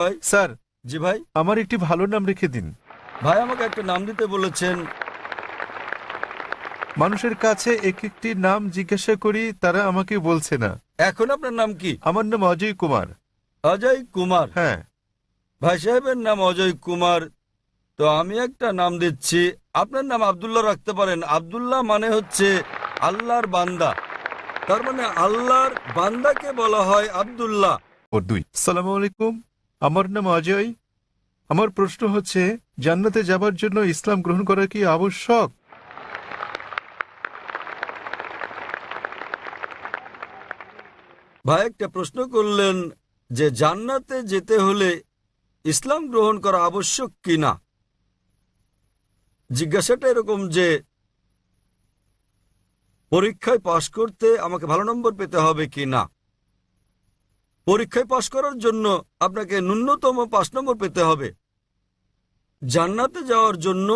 ভাই। স্যার জি ভাই। আমার একটি ভালো নাম রেখে দিন। ভাই আমাকে একটা নাম দিতে বলেছেন। মানুষের কাছে এক একটি নাম জিজ্ঞাসা করি তারা আমাকে বলছে না। এখন আপনার নাম কি? আমার নাম অজয় কুমার। অজয় কুমার? হ্যাঁ। ভাই সাহেবের নাম অজয় কুমার। তো আমি একটা নাম দিচ্ছি। আপনার নাম আবদুল্লাহ রাখতে পারেন। আব্দুল্লাহ মানে হচ্ছে আল্লাহর বান্দা। তার মানে আল্লাহর বান্দাকে বলা হয় আব্দুল্লাহ। ও দুই। সালাম আলাইকুম। আমার নাম অজয়। আমার প্রশ্ন হচ্ছে, জান্নাতে যাবার জন্য ইসলাম গ্রহণ করা কি আবশ্যক? ভাই, একটা প্রশ্ন করলেন যে জান্নাতে যেতে হলে ইসলাম গ্রহণ করা আবশ্যক কিনা জিজ্ঞাসাটা এরকম যে, পরীক্ষায় পাশ করতে আমাকে ভালো নম্বর পেতে হবে কি না? পরীক্ষায় পাশ করার জন্য আপনাকে ন্যূনতম পাঁচ নম্বর পেতে হবে। জান্নাতে যাওয়ার জন্য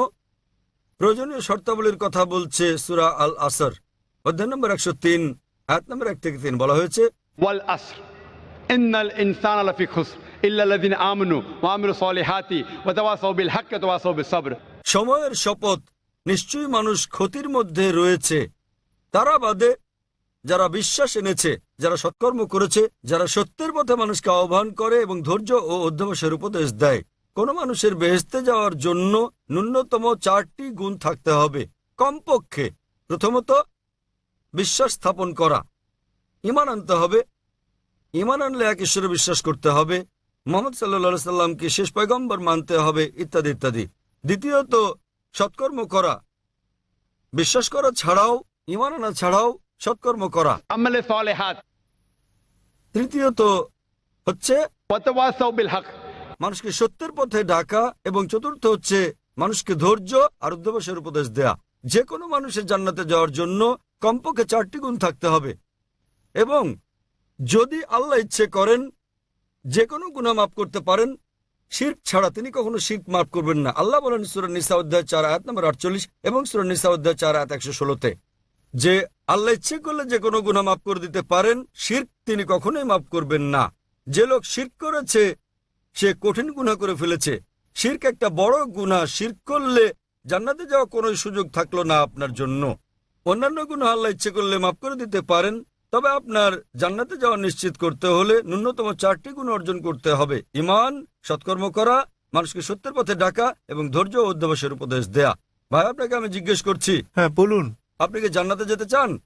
প্রয়োজনীয় শর্তাবলীর কথা বলছে সুরা আল আসর অধ্যায় নম্বর একশো তিন এক নম্বর এক থেকে তিন বলা হয়েছে ওয়াল আসর সময়ের শপথ নিশ্চয়ই মানুষ ক্ষতির মধ্যে রয়েছে। তারা বাদে যারা বিশ্বাস এনেছে, যারা সৎকর্ম করেছে, যারা সত্যের পথে মানুষকে আহ্বান করে এবং ধৈর্য ও অধ্যবসায়ের উপদেশ দেয়, কোন মানুষের বেহেস্তে যাওয়ার জন্য ন্যূনতম চারটি গুণ থাকতে হবে। কমপক্ষে প্রথমত, বিশ্বাস স্থাপন করা। ইমান আনতে হবে। ইমান আনলে এক ঈশ্বরে বিশ্বাস করতে হবে। মোহাম্মদ সাল্লা সাল্লামকে শেষ পয়গম্বর মানতে হবে, ইত্যাদি ইত্যাদি। দ্বিতীয়ত, সৎকর্ম করা। বিশ্বাস করা ছাড়াও, ইমান আনা ছাড়াও সৎকর্ম করা। আমলে সালেহাত। তৃতীয়ত হচ্ছে মানুষকে সত্যের পথে ডাকা এবং চতুর্থ হচ্ছে মানুষকে ধৈর্য আর অধ্যবাসের উপদেশ দেয়া। যে কোনো মানুষের জান্নাতে যাওয়ার জন্য কমপক্ষে চারটি গুণ থাকতে হবে। এবং যদি আল্লাহ ইচ্ছে করেন যে কোনো গুণা মাফ করতে পারেন শির্ক ছাড়া তিনি কখনো শির্ক মাফ করবেন না। আল্লাহ বলেন সুরানিসা অধ্যায় চার আয়াত নম্বর আটচল্লিশ এবং সুরানিসা অধ্যায় চার আয়াত একশো ষোলোতে। যে আল্লাহ ইচ্ছে করলে যে কোনো গুণা মাফ করে দিতে পারেন, শির্ক তিনি কখনোই মাফ করবেন না। যে লোক শির্ক করেছে, সে কঠিন গুনাহ করে ফেলেছে। শির্ক একটা বড় গুনাহ, শির্ক করলে জান্নাতে যাওয়া কোনো সুযোগ থাকল না আপনার জন্য। অন্যান্য গুণা আল্লাহ ইচ্ছে করলে মাফ করে দিতে পারেন, তবে আপনার জান্নাতে যাওয়া নিশ্চিত করতে হলে ন্যূনতম চারটি গুণ অর্জন করতে হবে। ইমান সৎকর্ম করা, মানুষকে সত্যের পথে ডাকা এবং ধৈর্য ও অধ্যবসের উপদেশ দেয়া। ভাই, আপনাকে আমি জিজ্ঞেস করছি হ্যাঁ বলুন। আপনি কি জান্নাতে যেতে চান?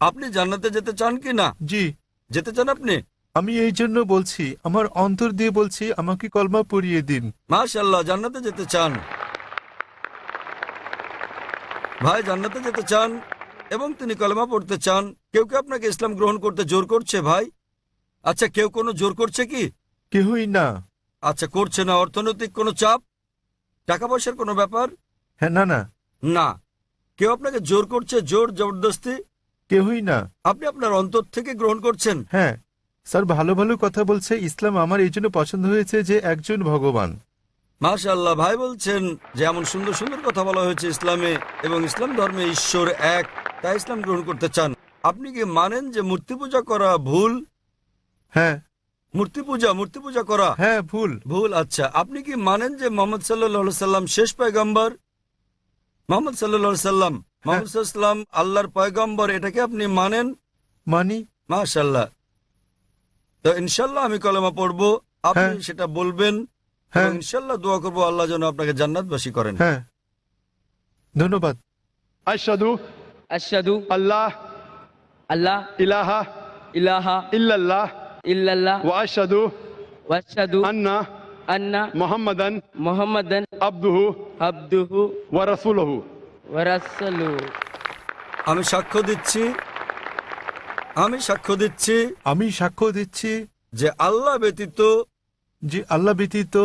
আপনি জান্নাতে যেতে চান কি না? জি। যেতে চান আপনি? আমি এই জন্য বলছি আমার অন্তর দিয়ে বলছি আমাকে কলমা পড়িয়ে দিন। মাশাল্লাহ জান্নাতে যেতে চান। ভাই জান্নাতে যেতে চান এবং তিনি কলমা পড়তে চান কেউ কি আপনাকে ইসলাম গ্রহণ করতে জোর করছে ভাই? আচ্ছা কেউ কোনো জোর করছে কি? কেউই না। আচ্ছা করছে না অর্থনৈতিক কোনো চাপ? টাকা পয়সার কোনো ব্যাপার? হ্যাঁ না না। না। কেউ আপনাকে জোর করছে জোর জবরদস্তি? কেউই না। আপনি আপনার অন্তর থেকে গ্রহণ করছেন। হ্যাঁ স্যার ভালো ভালো কথা বলছে। ইসলাম আমার এই জন্য পছন্দ হয়েছে যে একজন ভগবান। মাশাল্লাহ ভাই বলছেন যে এমন সুন্দর সুন্দর কথা বলা হয়েছে ইসলামে এবং ইসলাম ধর্মে ঈশ্বর এক তাই ইসলাম গ্রহণ করতে চান। আপনি কি মানেন যে মূর্তি পূজা করা ভুল? হ্যাঁ। মূর্তি পূজা মূর্তি পূজা করা? হ্যাঁ ভুল। ভুল আচ্ছা। আপনি কি মানেন যে মোহাম্মদ সাল্লাহ সাল্লাম শেষ পয়গম্বর? মোহাম্মদ সাল্লা সাল্লাম মোহাম্মদ সাল্লাম আল্লাহর পয়গম্বর এটাকে আপনি মানেন? মানি। মাশাল্লাহ তো ইনশাল্লাহ আমি কলেমা পড়ব আপনি হ্যাঁ। সেটা বলবেন হ্যাঁ। ইনশাল্লাহ দোয়া করব আল্লাহ যেন আপনাকে জান্নাতবাসী করেন। হ্যাঁ। ধন্যবাদ। আশাদু আশাদু আল্লাহ। আল্লাহ। ইলাহা। ইলাহা। ইল্লাল্লাহ। ইল্লাল্লাহ। আশাদু আন্না। আন্না মোহাম্মদান মোহাম্মদান আব্দুহু আব্দুহু ওয়ারাসুলহু ওয়ারাসুলু আমি সাক্ষ্য দিচ্ছি আমি সাক্ষ্য দিচ্ছি আমি সাক্ষ্য দিচ্ছি যে আল্লাহ ব্যতীত যে আল্লাহ ব্যতীত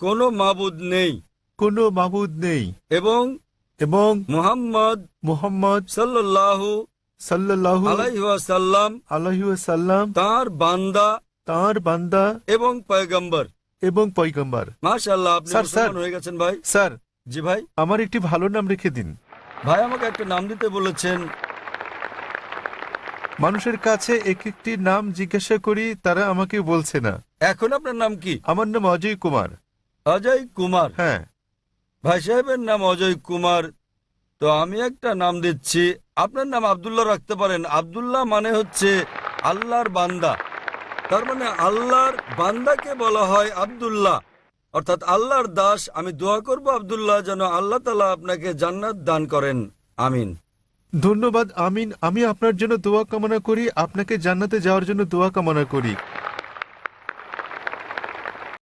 কোনো মাবুদ নেই। কোনো মাবুদ নেই। এবং এবং মুহাম্মদ মুহাম্মদ সাল্লাল্লাহু সাল্লাল্লাহু আলাইহি ওয়াসাল্লাম আলাইহি ওয়াসাল্লাম তার বান্দা তার বান্দা এবং পয়গম্বর। এবং পয়গম্বর। মাশাআল্লাহ আপনি স্যার, মুসলমান হয়ে গেছেন ভাই। স্যার জি ভাই। আমার একটি ভালো নাম রেখে দিন। ভাই আমাকে একটা নাম দিতে বলেছেন। মানুষের কাছে এক একটি নাম জিজ্ঞাসা করি তারা আমাকে বলছে না। এখন আপনার নাম কি? আমার নাম অজয় কুমার। অজয় কুমার? হ্যাঁ। ভাই সাহেবের নাম অজয় কুমার। তো আমি একটা নাম দিচ্ছি। আপনার নাম আবদুল্লাহ রাখতে পারেন। আব্দুল্লাহ মানে হচ্ছে আল্লাহর বান্দা। তার মানে আল্লাহর বান্দাকে বলা হয় আবদুল্লাহ। অর্থাৎ আল্লাহর দাস, আমি দোয়া করব আবদুল্লাহ যেন আল্লাহ তালা আপনাকে জান্নাত দান করেন। আমিন। ধন্যবাদ, আমিন। আমি আপনার জন্য দোয়া কামনা করি, আপনাকে জান্নাতে যাওয়ার জন্য দোয়া কামনা করি।